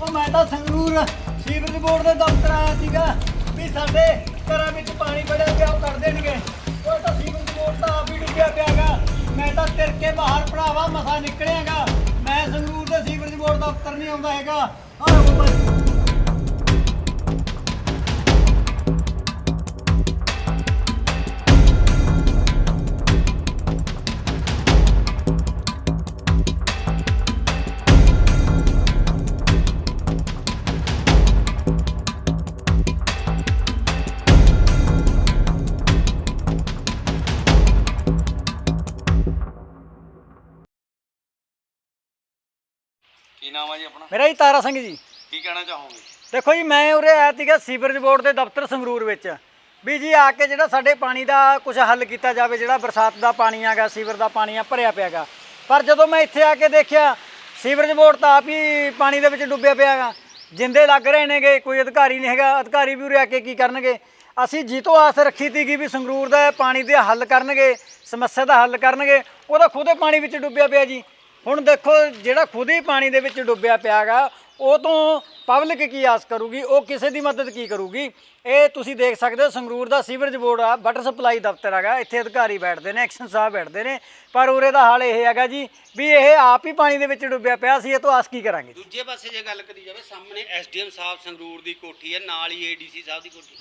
ਉਹ ਮੈਂ ਤਾਂ ਸੰਗਰੂਰ ਸੀਵਰੇਜ ਬੋਰਡ ਦੇ ਦਫ਼ਤਰ ਆਇਆ ਸੀਗਾ ਵੀ ਸਾਡੇ ਘਰਾਂ ਵਿੱਚ ਪਾਣੀ ਵੜਿਆ ਪਿਆ, ਉਹ ਕੱਢ ਦੇਣਗੇ। ਉਹ ਤਾਂ ਸੀਵਰੇਜ ਬੋਰਡ ਤਾਂ ਆਪ ਹੀ ਡੁੱਬਿਆ ਪਿਆਗਾ ਮੈਂ ਤਾਂ ਤਿਰ ਕੇ ਬਾਹਰ ਭਰਾਵਾ ਮਸਾ ਨਿਕਲਿਆਗਾ ਮੈਂ ਸੰਗਰੂਰ ਦੇ ਸੀਵਰੇਜ ਬੋਰਡ ਦਫ਼ਤਰ ਨਹੀਂ ਆਉਂਦਾ ਹੈਗਾ। ਆਹ, ਉਹ ਬਸ ਕੀ ਨਾਮ ਆ ਜੀ ਆਪਣਾ? ਮੇਰਾ ਜੀ ਤਾਰਾ ਸਿੰਘ ਜੀ। ਕੀ ਕਹਿਣਾ ਚਾਹੋਗੇ? ਦੇਖੋ ਜੀ ਮੈਂ ਉਰੇ ਆਇਆ ਸੀਗਾ ਸੀਵਰੇਜ ਬੋਰਡ ਦੇ ਦਫ਼ਤਰ ਸੰਗਰੂਰ ਵਿੱਚ। ਵੀ ਜੀ ਆ ਕੇ ਜਿਹੜਾ ਸਾਡੇ ਪਾਣੀ ਦਾ ਕੁਝ ਹੱਲ ਕੀਤਾ ਜਾਵੇ ਜਿਹੜਾ ਬਰਸਾਤ ਦਾ ਪਾਣੀ ਆਗਾ ਸੀਵਰ ਦਾ ਪਾਣੀ ਆ ਭਰਿਆ ਪਿਆਗਾ ਪਰ ਜਦੋਂ ਮੈਂ ਇੱਥੇ ਆ ਕੇ ਦੇਖਿਆ ਸੀਵਰੇਜ ਬੋਰਡ ਤਾਂ ਆਪ ਹੀ ਪਾਣੀ ਦੇ ਵਿੱਚ ਡੁੱਬਿਆ ਪਿਆਗਾ ਜਿੰਦੇ ਲੱਗ ਰਹੇ ਨੇਗੇ ਕੋਈ ਅਧਿਕਾਰੀ ਨਹੀਂ ਹੈਗਾ। ਅਧਿਕਾਰੀ ਵੀ ਉਰੇ ਆ ਕੇ ਕੀ ਕਰਨਗੇ? ਅਸੀਂ ਜੀਤੋ ਆਸ ਰੱਖੀ ਸੀਗੀ ਵੀ ਸੰਗਰੂਰ ਦਾ ਪਾਣੀ ਦੇ ਹੱਲ ਕਰਨਗੇ ਸਮੱਸਿਆ ਦਾ ਹੱਲ ਕਰਨਗੇ। ਉਹਦਾ ਖੁਦੇ ਪਾਣੀ ਵਿੱਚ ਡੁੱਬਿਆ ਪਿਆ ਜੀ। ਹੁਣ ਦੇਖੋ ਜਿਹੜਾ ਖੁਦ ਹੀ ਪਾਣੀ ਦੇ ਵਿੱਚ ਡੁੱਬਿਆ ਪਿਆਗਾ ਉਹ ਤੋਂ ਪਬਲਿਕ ਕੀ ਆਸ ਕਰੂਗੀ? ਉਹ ਕਿਸੇ ਦੀ ਮਦਦ ਕੀ ਕਰੂਗੀ? ਇਹ ਤੁਸੀਂ ਦੇਖ ਸਕਦੇ ਹੋ ਸੰਗਰੂਰ ਦਾ ਸੀਵਰੇਜ ਬੋਰਡ ਆ ਵਾਟਰ ਸਪਲਾਈ ਦਫ਼ਤਰ ਹੈਗਾ ਇੱਥੇ ਅਧਿਕਾਰੀ ਬੈਠਦੇ ਨੇ ਐਕਸ਼ਨ ਸਾਹਿਬ ਬੈਠਦੇ ਨੇ। ਪਰ ਉਰੇ ਦਾ ਹਾਲ ਇਹ ਹੈਗਾ ਜੀ ਵੀ ਇਹ ਆਪ ਹੀ ਪਾਣੀ ਦੇ ਵਿੱਚ ਡੁੱਬਿਆ ਪਿਆ ਸੀ ਇਹ ਤੋਂ ਆਸ ਕੀ ਕਰਾਂਗੇ? ਦੂਜੇ ਪਾਸੇ ਜੇ ਗੱਲ ਕਰੀ ਜਾਵੇ ਸਾਹਮਣੇ ਐਸਡੀਐਮ ਸਾਹਿਬ ਸੰਗਰੂਰ ਦੀ ਕੋਠੀ ਹੈ ਨਾਲ ਹੀ ਏਡੀਸੀ ਸਾਹਿਬ ਦੀ ਕੋਠੀ।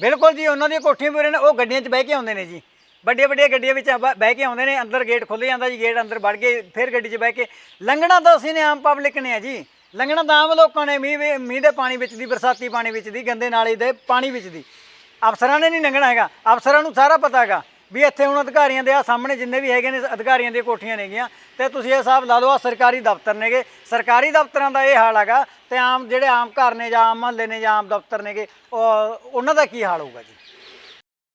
ਬਿਲਕੁਲ ਜੀ ਉਹਨਾਂ ਦੀਆਂ ਕੋਠੀਆਂ ਵੀ ਉਰੇ ਨੇ ਉਹ ਗੱਡੀਆਂ 'ਚ ਬਹਿ ਕੇ ਆਉਂਦੇ ਨੇ ਜੀ। ਵੱਡੀਆਂ ਵੱਡੀਆਂ ਗੱਡੀਆਂ ਵਿੱਚ ਬ- ਬਹਿ ਕੇ ਆਉਂਦੇ ਨੇ, ਅੰਦਰ ਗੇਟ ਖੁੱਲ੍ਹ ਜਾਂਦਾ ਜੀ ਗੇਟ ਅੰਦਰ ਵੜ ਕੇ ਫਿਰ ਗੱਡੀ 'ਚ ਬਹਿ ਕੇ। ਲੰਘਣਾ ਤਾਂ ਅਸੀਂ ਨੇ ਆਮ ਪਬਲਿਕ ਨੇ ਆ ਜੀ। ਲੰਘਣਾ ਤਾਂ ਆਮ ਲੋਕਾਂ ਨੇ, ਮੀਂਹ ਵੀ ਮੀਂਹ ਦੇ ਪਾਣੀ ਵਿੱਚ ਦੀ, ਬਰਸਾਤੀ ਪਾਣੀ ਵਿੱਚ ਦੀ, ਗੰਦੇ ਨਾਲੇ ਦੇ ਪਾਣੀ ਵਿੱਚ ਦੀ। ਅਫਸਰਾਂ ਨੇ ਨਹੀਂ ਲੰਘਣਾ ਹੈਗਾ। ਅਫਸਰਾਂ ਨੂੰ ਸਾਰਾ ਪਤਾ ਹੈਗਾ ਵੀ ਇੱਥੇ ਹੁਣ ਅਧਿਕਾਰੀਆਂ ਦੇ ਆ ਸਾਹਮਣੇ ਜਿੰਨੇ ਵੀ ਹੈਗੇ ਨੇ, ਅਧਿਕਾਰੀਆਂ ਦੀਆਂ ਕੋਠੀਆਂ ਨੇਗੀਆਂ ਤੇ ਤੁਸੀਂ ਇਹ ਹਿਸਾਬ ਲਾ ਲਓ ਆ ਸਰਕਾਰੀ ਦਫ਼ਤਰ ਨੇਗੇ। ਸਰਕਾਰੀ ਦਫ਼ਤਰਾਂ ਦਾ ਇਹ ਹਾਲ ਹੈਗਾ ਤੇ ਆਮ ਜਿਹੜੇ ਆਮ ਘਰ ਨੇ ਜਾਂ ਆਮ ਮਹੱਲੇ ਨੇ ਜਾਂ ਆਮ ਦਫ਼ਤਰ ਨੇਗੇ, ਉਹ- ਉਹਨਾਂ ਦਾ ਕੀ ਹਾਲ ਹੋਊਗਾ ਜੀ?